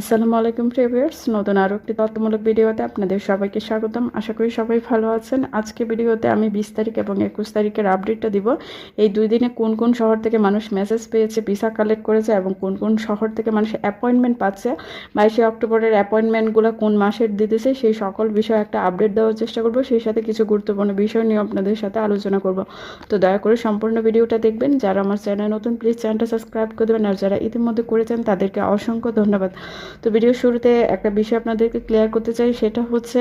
আসসালামু আলাইকুম প্রিভিয়ার্স নতুন আরও একটি তথ্যমূলক ভিডিওতে আপনাদের সবাইকে স্বাগতম। আশা করি সবাই ভালো আছেন। আজকে ভিডিওতে আমি বিশ তারিখ এবং একুশ তারিখের আপডেটটা দিব। এই দুই দিনে কোন কোন শহর থেকে মানুষ মেসেজ পেয়েছে ভিসা কালেক্ট করেছে এবং কোন কোন শহর থেকে মানুষ অ্যাপয়েন্টমেন্ট পাচ্ছে বাইশে অক্টোবরের অ্যাপয়েন্টমেন্টগুলো কোন মাসের দিতেছে, সেই সকল বিষয়ে একটা আপডেট দেওয়ার চেষ্টা করব। সেই সাথে কিছু গুরুত্বপূর্ণ বিষয় নিয়ে আপনাদের সাথে আলোচনা করব। তো দয়া করে সম্পূর্ণ ভিডিওটা দেখবেন। যারা আমার চ্যানেল নতুন প্লিজ চ্যানেলটা সাবস্ক্রাইব করে দেবেন। আর যারা ইতিমধ্যে করেছেন, তাদেরকে অসংখ্য ধন্যবাদ। তো ভিডিও শুরুতে একটা বিষয় আপনাদেরকে ক্লিয়ার করতে চাই, সেটা হচ্ছে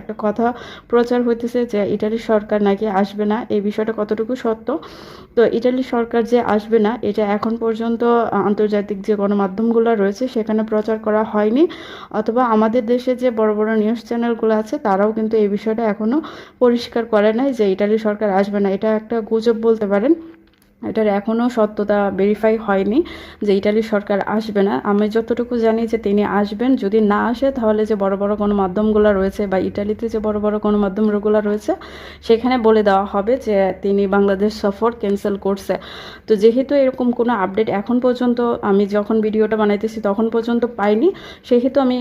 একটা কথা প্রচার হইতেছে যে ইটালির সরকার নাকি আসবে না। এই বিষয়টা কতটুকু সত্য? তো ইটালি সরকার যে আসবে না, এটা এখন পর্যন্ত আন্তর্জাতিক যে গণমাধ্যমগুলো রয়েছে, সেখানে প্রচার করা হয়নি। অথবা আমাদের দেশে যে বড় বড় নিউজ চ্যানেলগুলো আছে, তারাও কিন্তু এই বিষয়টা এখনও পরিষ্কার করে নাই যে ইটালি সরকার আসবে না। এটা একটা গুজব বলতে পারেন। এটার এখনও সত্যতা ভেরিফাই হয়নি যে ইটালির সরকার আসবে না। আমি যতটুকু জানি যে তিনি আসবেন। যদি না আসে, তাহলে যে বড় বড় কোনো মাধ্যমগুলো রয়েছে বা ইটালিতে যে বড় বড় কোনো মাধ্যমগুলো রয়েছে, সেখানে বলে দেওয়া হবে যে তিনি বাংলাদেশ সফর ক্যান্সেল করছে। তো যেহেতু এরকম কোনো আপডেট এখন পর্যন্ত আমি যখন ভিডিওটা বানাইতেছি তখন পর্যন্ত পাইনি, সেহেতু আমি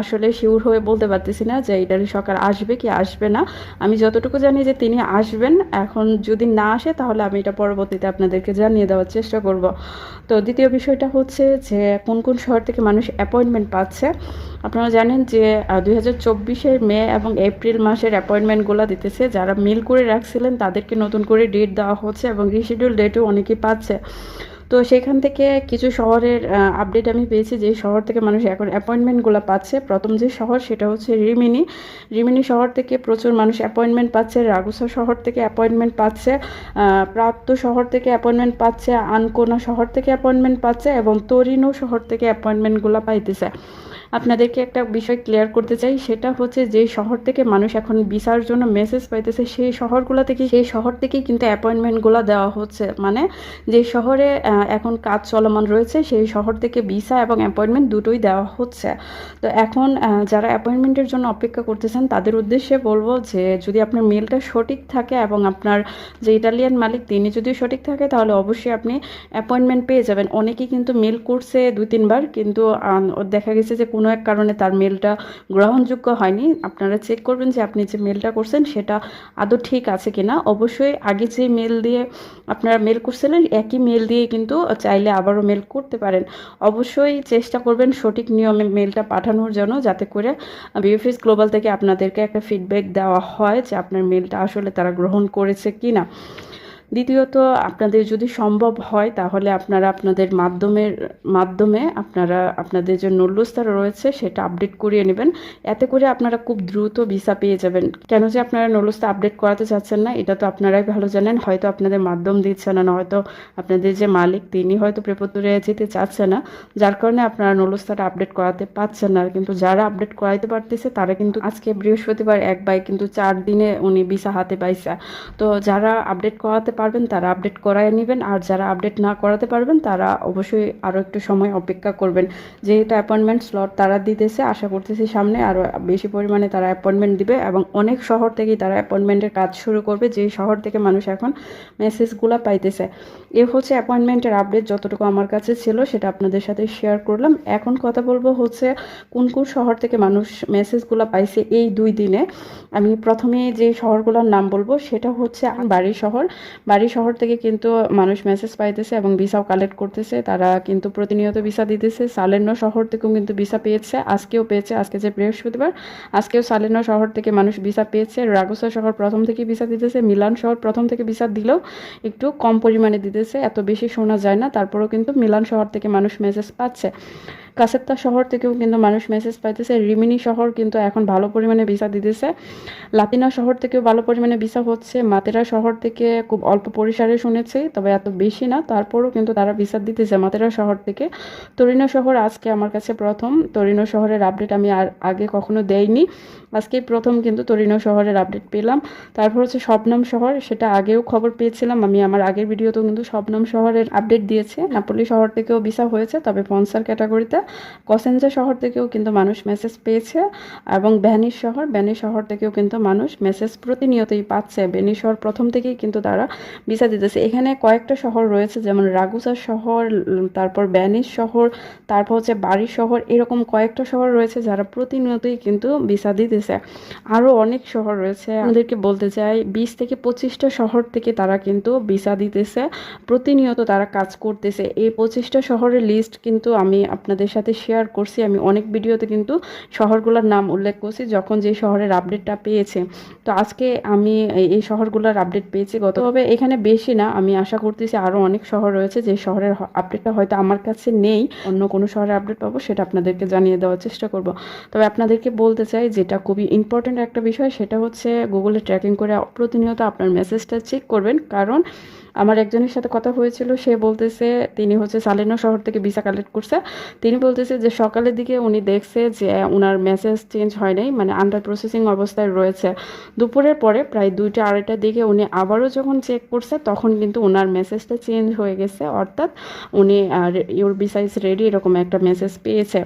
আসলে শিওর হয়ে বলতে পারতেছি না যে ইটালি সরকার আসবে কি আসবে না। আমি যতটুকু জানি যে তিনি আসবেন। এখন যদি না আসে, তাহলে আমি এটা পরবর্তীতে আপনাদেরকে জানিয়ে দেওয়ার চেষ্টা করব। তো দ্বিতীয় বিষয়টা হচ্ছে যে, কোন কোন শহর থেকে মানুষ অ্যাপয়েন্টমেন্ট পাচ্ছে? আপনারা জানেন যে দুই হাজার মে এবং এপ্রিল মাসের অ্যাপয়েন্টমেন্টগুলো দিতেছে। যারা মিল করে রাখছিলেন, তাদেরকে নতুন করে ডেট দেওয়া হচ্ছে এবং রিশিডিউল ডেটও অনেকেই পাচ্ছে। তো সেখান থেকে কিছু শহরের আপডেট আমি পেয়েছি যে শহর থেকে মানুষ এখন অ্যাপয়েন্টমেন্টগুলো পাচ্ছে। প্রথম যে শহর সেটা হচ্ছে রিমিনি। রিমিনি শহর থেকে প্রচুর মানুষ অ্যাপয়েন্টমেন্ট পাচ্ছে, রাগুসা শহর থেকে অ্যাপয়েন্টমেন্ট পাচ্ছে প্রাপ্ত শহর থেকে অ্যাপয়েন্টমেন্ট পাচ্ছে, আনকোনা শহর থেকে অ্যাপয়েন্টমেন্ট পাচ্ছে এবং তরিনো শহর থেকে অ্যাপয়েন্টমেন্টগুলো পাইতেছে। আপনাদেরকে একটা বিষয় ক্লিয়ার করতে চাই, সেটা হচ্ছে যে শহর থেকে মানুষ এখন ভিসার জন্য মেসেজ পাইতেছে, সেই শহরগুলো থেকে সেই শহর থেকেই কিন্তু অ্যাপয়েন্টমেন্টগুলো দেওয়া হচ্ছে। মানে যে শহরে এখন কাজ চলমান রয়েছে, সেই শহর থেকে ভিসা এবং অ্যাপয়েন্টমেন্ট দুটোই দেওয়া হচ্ছে। তো এখন যারা অ্যাপয়েন্টমেন্টের জন্য অপেক্ষা করতেছেন, তাদের উদ্দেশ্যে বলব যে যদি আপনার মেলটা সঠিক থাকে এবং আপনার যে ইটালিয়ান মালিক, তিনি যদি সঠিক থাকে, তাহলে অবশ্যই আপনি অ্যাপয়েন্টমেন্ট পেয়ে যাবেন। অনেকেই কিন্তু মেল করছে দুই, তিনবার, কিন্তু দেখা গেছে যে কোনো এক কারণে তার মেলটা গ্রহণযোগ্য হয়নি। আপনারা চেক করবেন যে আপনি যে মেলটা করছেন সেটা আদৌ ঠিক আছে কিনা। অবশ্যই আগে যে মেল দিয়ে আপনারা মেল করছিলেন, একই মেল দিয়ে কিন্তু চাইলে আবারও মেল করতে পারেন। অবশ্যই চেষ্টা করবেন সঠিক নিয়মে মেলটা পাঠানোর জন্য যাতে করে বিএফএস গ্লোবাল থেকে আপনাদেরকে একটা ফিডব্যাক দেওয়া হয় যে আপনার মেলটা আসলে তারা গ্রহণ করেছে কি না দ্বিতীয়ত, আপনাদের যদি সম্ভব হয়, তাহলে আপনারা আপনাদের মাধ্যমের, মাধ্যমে আপনারা আপনাদের যে নল্লস্তার রয়েছে, সেটা আপডেট করিয়ে নেবেন। এতে করে আপনারা খুব দ্রুত ভিসা পেয়ে যাবেন। কেন যে আপনারা নলস্তা আপডেট করাতে চাচ্ছেন না, এটা তো আপনারাই ভালো জানেন। হয়তো আপনাদের মাধ্যম দিচ্ছে না, হয়তো আপনাদের যে মালিক, তিনি হয়তো প্রেপত্তরে যেতে চাচ্ছে না। যার কারণে আপনারা নলস্তাটা আপডেট করাতে পারছেন না। কিন্তু যারা আপডেট করাইতে পারতেছে, তারা কিন্তু আজকে বৃহস্পতিবার এক বাই কিন্তু চার দিনে উনি ভিসা হাতে পাইছে। তো যারা আপডেট করাতে পারবেন তারা আপডেট করায় নেবেন। আর যারা আপডেট না করাতে পারবেন তারা অবশ্যই আরও একটু সময় অপেক্ষা করবেন। যেহেতু অ্যাপয়েন্টমেন্ট স্লট তারা দিতেছে আশা করতেছি সামনে আরও বেশি পরিমাণে তারা অ্যাপয়েন্টমেন্ট দিবে এবং অনেক শহর থেকেই তারা অ্যাপয়েন্টমেন্টের কাজ শুরু করবে। যেই শহর থেকে মানুষ এখন মেসেজগুলো পাইতেছে। এ হচ্ছে অ্যাপয়েন্টমেন্টের আপডেট যতটুকু আমার কাছে ছিল সেটা আপনাদের সাথে শেয়ার করলাম। এখন কথা বলব হচ্ছে কোন কোন শহর থেকে মানুষ মেসেজগুলো পাইছে এই দুই দিনে। আমি প্রথমে যে শহরগুলোর নাম বলব সেটা হচ্ছে বাড়ি শহর। বাড়ি শহর থেকে কিন্তু মানুষ মেসেজ পাইতেছে এবং ভিসাও কালেক্ট করতেছে। তারা কিন্তু প্রতিনিয়ত ভিসা দিতেছে। সালেন্য শহর থেকেও কিন্তু ভিসা পেয়েছে। আজকেও পেয়েছে। আজকে যে বৃহস্পতিবার, আজকেও সালেন্য শহর থেকে মানুষ ভিসা পেয়েছে। রাগুসা শহর প্রথম থেকে ভিসা দিতেছে। মিলান শহর প্রথম থেকে ভিসা দিলেও একটু কম পরিমাণে দিতেছে। এত বেশি শোনা যায় না। তারপরেও কিন্তু মিলান শহর থেকে মানুষ মেসেজ পাচ্ছে। কাসেপ্তা শহর থেকেও কিন্তু মানুষ মেসেজ পাইতেছে। রিমিনি শহর কিন্তু এখন ভালো পরিমাণে ভিসা দিতেছে। লাতিনা শহর থেকেও ভালো পরিমাণে ভিসা হচ্ছে। মাতেরা শহর থেকে খুব অল্প পরিসরে শুনেছি, তবে এত বেশি না। তারপরেও কিন্তু তারা ভিসা দিতেছে মাতেরা শহর থেকে। তরিনো শহর আজকে আমার কাছে প্রথম। তরিনো শহরের আপডেট আমি আর আগে কখনো দেইনি। আজকেই প্রথম কিন্তু তরিনো শহরের আপডেট পেলাম। তারপর হচ্ছে শবনম শহর, সেটা আগেও খবর পেয়েছিলাম। আমি আমার আগের ভিডিওতেও কিন্তু শবনম শহরের আপডেট দিয়েছে। নাপলি শহর থেকেও ভিসা হয়েছে, তবে পনসার ক্যাটাগরিতে কসেঞ্জা শহর থেকেও কিন্তু মানুষ মেসেজ পেয়েছে এবং ব্যানিস শহর ব্যানিস শহর থেকেও কিন্তু মানুষ মেসেজ প্রতিনিয়তই পাচ্ছে। বেনি শহর প্রথম থেকেই কিন্তু তারা ভিসা দিতেছে। এখানে কয়েকটা শহর রয়েছে, যেমন রাগুসা শহর তারপর ব্যানিস শহর, তারপর হচ্ছে বাড়ি শহর, এরকম কয়েকটা শহর রয়েছে যারা প্রতিনিয়তই কিন্তু ভিসা দিতেছে। আরও অনেক শহর রয়েছে। আমাদেরকে বলতে চাই, বিশ থেকে পঁচিশটা শহর থেকে তারা কিন্তু ভিসা দিতেছে। প্রতিনিয়ত তারা কাজ করতেছে। এই পঁচিশটা শহরের লিস্ট কিন্তু আমি আপনাদের সাথে শেয়ার করছি। আমি অনেক ভিডিওতে কিন্তু শহরগুলোর নাম উল্লেখ করছি, যখন যে শহরের আপডেটটা পেয়েছে। তো আজকে আমি এই- শহরগুলোর আপডেট পেয়েছি। গত তবে এখানে বেশি না, আমি আশা করতেছি আরও অনেক শহর রয়েছে যে শহরের আপডেটটা হয়তো আমার কাছে নেই, অন্য কোনো শহরের আপডেট পাবো সেটা আপনাদেরকে জানিয়ে দেওয়ার চেষ্টা করব। তবে আপনাদেরকে বলতে চাই যেটা খুবই ইম্পর্ট্যান্ট একটা বিষয় সেটা হচ্ছে গুগলে ট্র্যাকিং করে প্রতিনিয়ত আপনার মেসেজটা চেক করবেন, কারণ আমার একজনের সাথে কথা হয়েছিল, সে বলতেছে, তিনি হচ্ছে সালেনো শহর থেকে ভিসা কালেক্ট করছে। তিনি বলতেছে যে সকালের দিকে উনি দেখছে যে ওনার মেসেজ চেঞ্জ হয় নাই মানে আন্ডার প্রসেসিং অবস্থায় রয়েছে। দুপুরের পরে প্রায় দুইটা আড়াইটার দিকে উনি আবারও যখন চেক করছে, তখন কিন্তু ওনার মেসেজটা চেঞ্জ হয়ে গেছে। অর্থাৎ উনি ইউর ভিসা ইজ রেডি এরকম একটা মেসেজ পেয়েছে।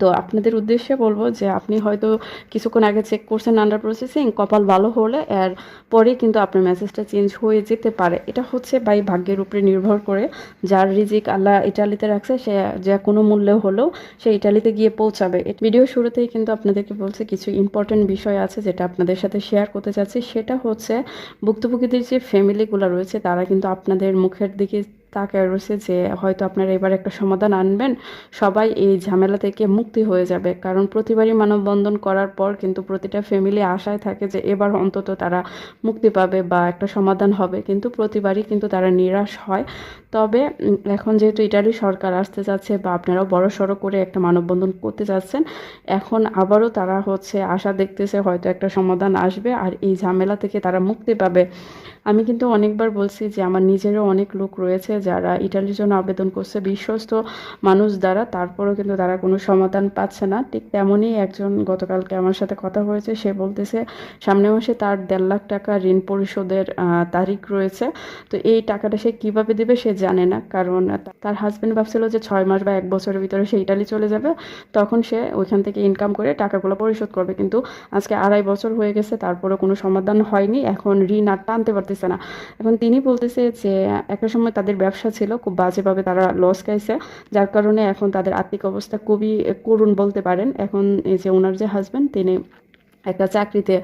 তো আপনাদের উদ্দেশ্যে বলব যে আপনি হয়তো কিছুক্ষণ আগে চেক করছেন আন্ডার প্রসেসিং কপাল ভালো হলে এর পরে কিন্তু আপনার মেসেজটা চেঞ্জ হয়ে যেতে পারে। এটা হচ্ছে বাই ভাগ্যের উপরে নির্ভর করে। যার রিজিক আল্লাহ ইটালিতে রাখছে, সে যে কোনো মূল্যে হলেও সে ইটালিতে গিয়ে পৌঁছাবে। ভিডিও শুরুতেই কিন্তু আপনাদেরকে বলছে, কিছু ইম্পর্টেন্ট বিষয় আছে যেটা আপনাদের সাথে শেয়ার করতে চাচ্ছি। সেটা হচ্ছে ভুক্তভোগীদের যে ফ্যামিলিগুলো রয়েছে, তারা কিন্তু আপনাদের মুখের দিকে তাকায় রয়েছে যে হয়তো আপনারা এবার একটা সমাধান আনবেন, সবাই এই ঝামেলা থেকে মুক্তি হয়ে যাবে। কারণ প্রতিবারই মানববন্ধন করার পর কিন্তু প্রতিটা ফ্যামিলি আশায় থাকে যে এবার অন্তত তারা মুক্তি পাবে বা একটা সমাধান হবে। কিন্তু প্রতিবারই কিন্তু তারা নিরাশ হয়। তবে এখন যেহেতু ইটালি সরকার আসতে যাচ্ছে বা আপনারাও বড় সড়ো করে একটা মানববন্ধন করতে যাচ্ছেন, এখন আবারও তারা হচ্ছে আশা দেখতেছে হয়তো একটা সমাধান আসবে আর এই ঝামেলা থেকে তারা মুক্তি পাবে। আমি কিন্তু অনেকবার বলছি যে আমার নিজেরও অনেক লোক রয়েছে যারা ইটালির জন্য আবেদন করছে, বিশ্বস্ত মানুষ দ্বারা, তারপরেও কিন্তু তারা কোনো সমাধান পাচ্ছে না। ঠিক তেমনই একজন গতকালকে আমার সাথে কথা হয়েছে, সে বলতেছে সামনের মাসে তার দেড় লাখ টাকা ঋণ পরিশোধের তারিখ রয়েছে। তো এই টাকাটা সে কীভাবে দিবে সে জানে না, কারণ তার হাজবেন্ড ভাবছিল যে ছয় মাস বা এক বছরের ভিতরে সে ইটালি চলে যাবে। তখন সে ওইখান থেকে ইনকাম করে টাকাগুলো পরিশোধ করবে। কিন্তু আজকে আড়াই বছর হয়ে গেছে তারপরে কোনো সমাধান হয়নি। এখন ঋণ আর টানতে পারতেছে না। এখন তিনি বলতেছে যে, একটা সময় তাদের ব্যবসা ছিল, খুব বাজেভাবে তারা লস খাইছে। যার কারণে এখন তাদের আর্থিক অবস্থা খুবই করুণ বলতে পারেন। এখন এই যে ওনার যে হাজব্যান্ড তিনি একটা চাকরিতে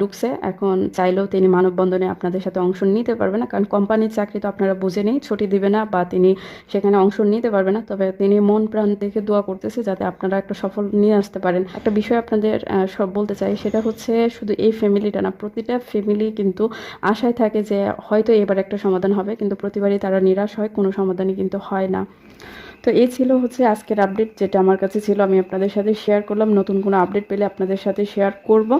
ঢুকছে। এখন চাইলেও তিনি মানববন্ধনে আপনাদের সাথে অংশ নিতে পারবে না। কারণ কোম্পানির চাকরি তো আপনারা বুঝে নেই, ছুটি দিবে না বা তিনি সেখানে অংশ নিতে পারবে না। তবে তিনি মন প্রাণ দেখে দোয়া করতেছে যাতে আপনারা একটা সফল নিয়ে আসতে পারেন। একটা বিষয় আপনাদের সব বলতে চাই, সেটা হচ্ছে শুধু এই ফ্যামিলিটা না, প্রতিটা ফ্যামিলি কিন্তু আশায় থাকে যে হয়তো এবার একটা সমাধান হবে, কিন্তু প্রতিবারই তারা নিরাশ হয়, কোনো সমাধানই কিন্তু হয় না। তো এই ছিল হচ্ছে আজকের আপডেট যেটা আমার কাছে ছিল। আমি আপনাদের সাথে শেয়ার করলাম। নতুন কোনো আপডেট পেলে আপনাদের সাথে শেয়ার করব।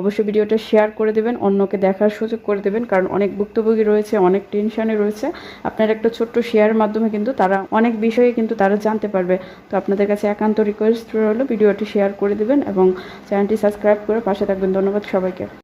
অবশ্যই ভিডিওটা শেয়ার করে দেবেন, অন্যকে দেখার সুযোগ করে দেবেন, কারণ অনেক ভুক্তভোগী রয়েছে, অনেক টেনশনে রয়েছে। আপনার একটা ছোট্ট শেয়ারের মাধ্যমে কিন্তু তারা অনেক বিষয়ে কিন্তু তারা জানতে পারবে। তো আপনাদের কাছে একান্ত রিকোয়েস্ট রইল, ভিডিওটি শেয়ার করে দেবেন এবং চ্যানেলটি সাবস্ক্রাইব করে পাশে থাকবেন। ধন্যবাদ সবাইকে।